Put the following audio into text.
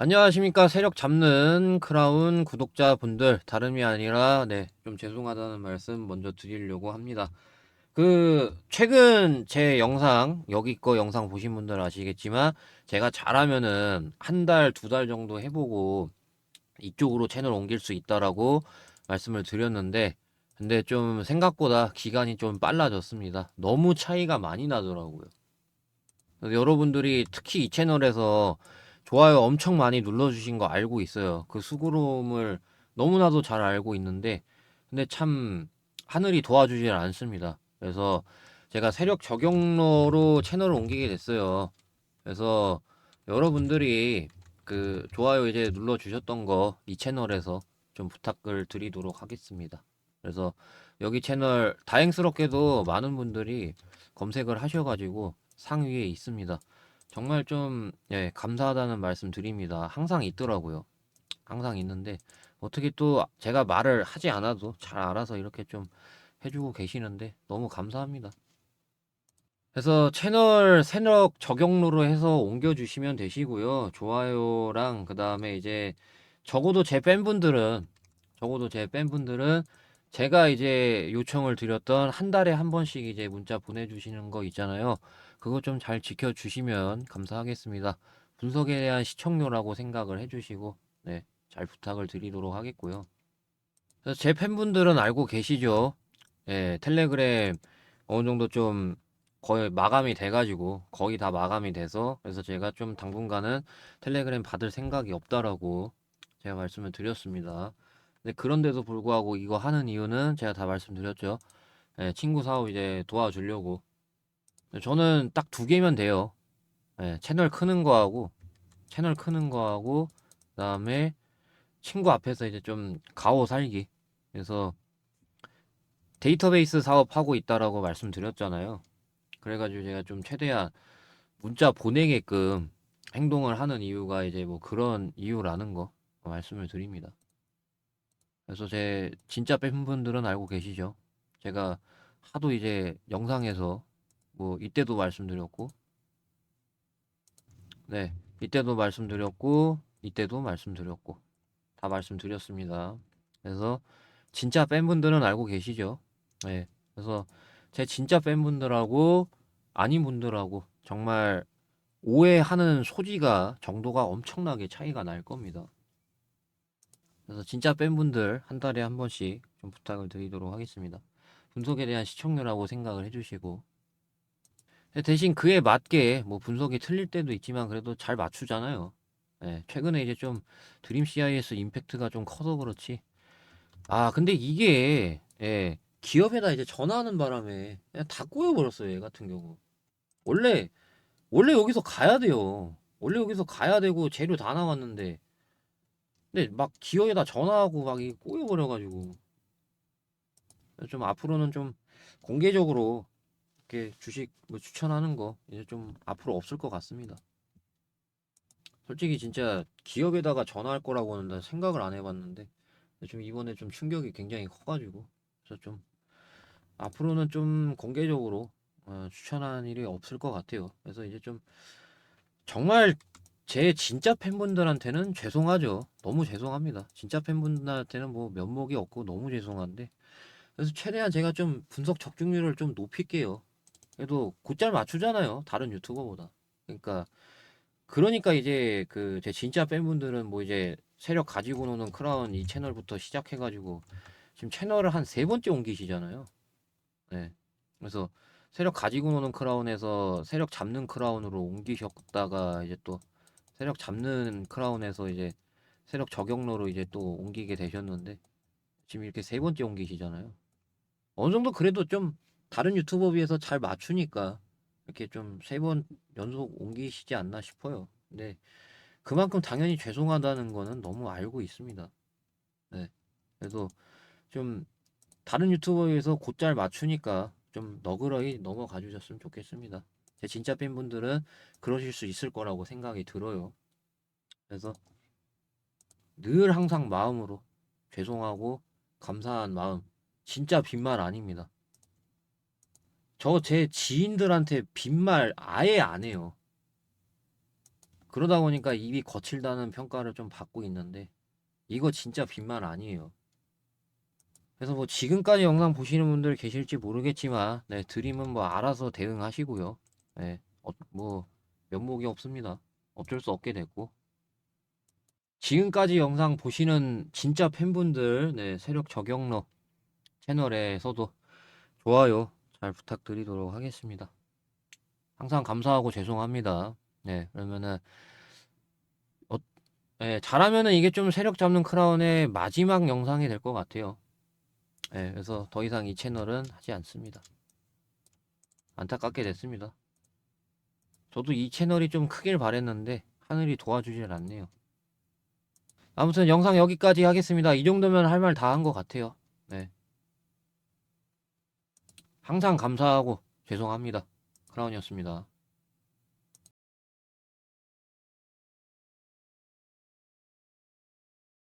안녕하십니까. 세력 잡는 크라운 구독자분들. 다름이 아니라, 네, 좀 죄송하다는 말씀 먼저 드리려고 합니다. 그, 최근 제 영상, 여기 거 영상 보신 분들 아시겠지만, 제가 잘하면은 한 달, 두 달 정도 해 보고 이쪽으로 채널 옮길 수 있다라고 말씀을 드렸는데, 근데 좀 생각보다 기간이 좀 빨라졌습니다. 너무 차이가 많이 나더라고요. 여러분들이 특히 이 채널에서 좋아요 엄청 많이 눌러주신 거 알고 있어요. 그 수고로움을 너무나도 잘 알고 있는데, 근데 참 하늘이 도와주질 않습니다. 그래서 제가 세력 저격로로 채널을 옮기게 됐어요. 그래서 여러분들이 그 좋아요 이제 눌러주셨던 거 이 채널에서 좀 부탁을 드리도록 하겠습니다. 그래서 여기 채널 다행스럽게도 많은 분들이 검색을 하셔가지고 상위에 있습니다. 정말 좀, 예, 감사하다는 말씀 드립니다. 항상 있더라고요. 항상 있는데, 어떻게 또 제가 말을 하지 않아도 잘 알아서 이렇게 좀 해주고 계시는데, 너무 감사합니다. 그래서 채널 세력 저격로로 해서 옮겨주시면 되시고요. 좋아요랑, 그 다음에 이제, 적어도 제 팬분들은, 적어도 제 팬분들은, 제가 이제 요청을 드렸던 한 달에 한 번씩 이제 문자 보내주시는 거 있잖아요. 그거 좀 잘 지켜주시면 감사하겠습니다. 분석에 대한 시청료라고 생각을 해주시고, 네, 잘 부탁을 드리도록 하겠고요. 제 팬분들은 알고 계시죠? 예, 텔레그램 어느 정도 좀 거의 마감이 돼가지고, 거의 다 마감이 돼서, 그래서 제가 좀 당분간은 텔레그램 받을 생각이 없다라고 제가 말씀을 드렸습니다. 근데 그런데도 불구하고 이거 하는 이유는 제가 다 말씀드렸죠. 예, 친구 사업 이제 도와주려고. 저는 딱 두 개면 돼요. 예, 채널 크는 거하고, 채널 크는 거하고, 그다음에 친구 앞에서 이제 좀 가오 살기. 그래서 데이터베이스 사업하고 있다라고 말씀드렸잖아요. 그래가지고 제가 좀 최대한 문자 보내게끔 행동을 하는 이유가 이제 뭐 그런 이유라는 거 말씀을 드립니다. 그래서 제 진짜 팬분들은 알고 계시죠? 제가 하도 이제 영상에서 뭐 이때도 말씀드렸고 네 이때도 말씀드렸고 이때도 말씀드렸고 다 말씀드렸습니다. 그래서 진짜 팬분들은 알고 계시죠? 네 그래서 제 진짜 팬분들하고 아닌 분들하고 정말 오해하는 소지가 정도가 엄청나게 차이가 날 겁니다. 그래서 진짜 팬분들 한 달에 한 번씩 좀 부탁을 드리도록 하겠습니다. 분석에 대한 시청료라고 생각을 해주시고 대신 그에 맞게 뭐 분석이 틀릴 때도 있지만 그래도 잘 맞추잖아요. 예, 최근에 이제 좀 드림 CIS 임팩트가 좀 커서 그렇지. 아 근데 이게 예, 기업에다 이제 전화하는 바람에 그냥 다 꼬여버렸어요. 얘 같은 경우. 원래 원래 여기서 가야 돼요. 원래 여기서 가야 되고 재료 다 나왔는데 근데 막 기어에다 전화하고 막 이 꼬여버려가지고 좀 앞으로는 좀 공개적으로 이렇게 주식 뭐 추천하는 거 이제 좀 앞으로 없을 것 같습니다. 솔직히 진짜 기업에다가 전화할 거라고는 난 생각을 안 해봤는데 좀 이번에 좀 충격이 굉장히 커가지고 그래서 좀 앞으로는 좀 공개적으로 어, 추천하는 일이 없을 것 같아요. 그래서 이제 좀 정말 제 진짜 팬분들한테는 죄송하죠. 너무 죄송합니다. 진짜 팬분들한테는 뭐 면목이 없고 너무 죄송한데 그래서 최대한 제가 좀 분석 적중률을 좀 높일게요. 그래도 곧잘 맞추잖아요. 다른 유튜버보다. 그러니까 그러니까 이제 그 제 진짜 팬분들은 뭐 이제 세력 가지고 노는 크라운 이 채널부터 시작해가지고 지금 채널을 한 세 번째 옮기시잖아요. 네. 그래서 세력 가지고 노는 크라운에서 세력 잡는 크라운으로 옮기셨다가 이제 또 세력 잡는 크라운에서 이제 세력 저격로로 이제 또 옮기게 되셨는데 지금 이렇게 세 번째 옮기시잖아요. 어느 정도 그래도 좀 다른 유튜버 비해서 잘 맞추니까 이렇게 좀 세 번 연속 옮기시지 않나 싶어요. 근데 그만큼 당연히 죄송하다는 거는 너무 알고 있습니다. 네. 그래도 좀 다른 유튜버에 비해서 곧잘 맞추니까 좀 너그러이 넘어가 주셨으면 좋겠습니다. 제 진짜 팬분들은 그러실 수 있을 거라고 생각이 들어요. 그래서 늘 항상 마음으로 죄송하고 감사한 마음 진짜 빈말 아닙니다. 저 제 지인들한테 빈말 아예 안 해요. 그러다 보니까 입이 거칠다는 평가를 좀 받고 있는데 이거 진짜 빈말 아니에요. 그래서 뭐 지금까지 영상 보시는 분들 계실지 모르겠지만 네, 드림은 뭐 알아서 대응하시고요. 네, 어, 뭐 면목이 없습니다. 어쩔 수 없게 됐고 지금까지 영상 보시는 진짜 팬분들 네, 세력 저격러 채널에서도 좋아요 잘 부탁드리도록 하겠습니다. 항상 감사하고 죄송합니다. 네, 그러면은 어, 네, 잘하면은 이게 좀 세력 잡는 크라운의 마지막 영상이 될 것 같아요. 네, 그래서 더 이상 이 채널은 하지 않습니다. 안타깝게 됐습니다. 저도 이 채널이 좀 크길 바랬는데 하늘이 도와주질 않네요. 아무튼 영상 여기까지 하겠습니다. 이 정도면 할 말 다 한 것 같아요. 네. 항상 감사하고 죄송합니다. 크라운이었습니다.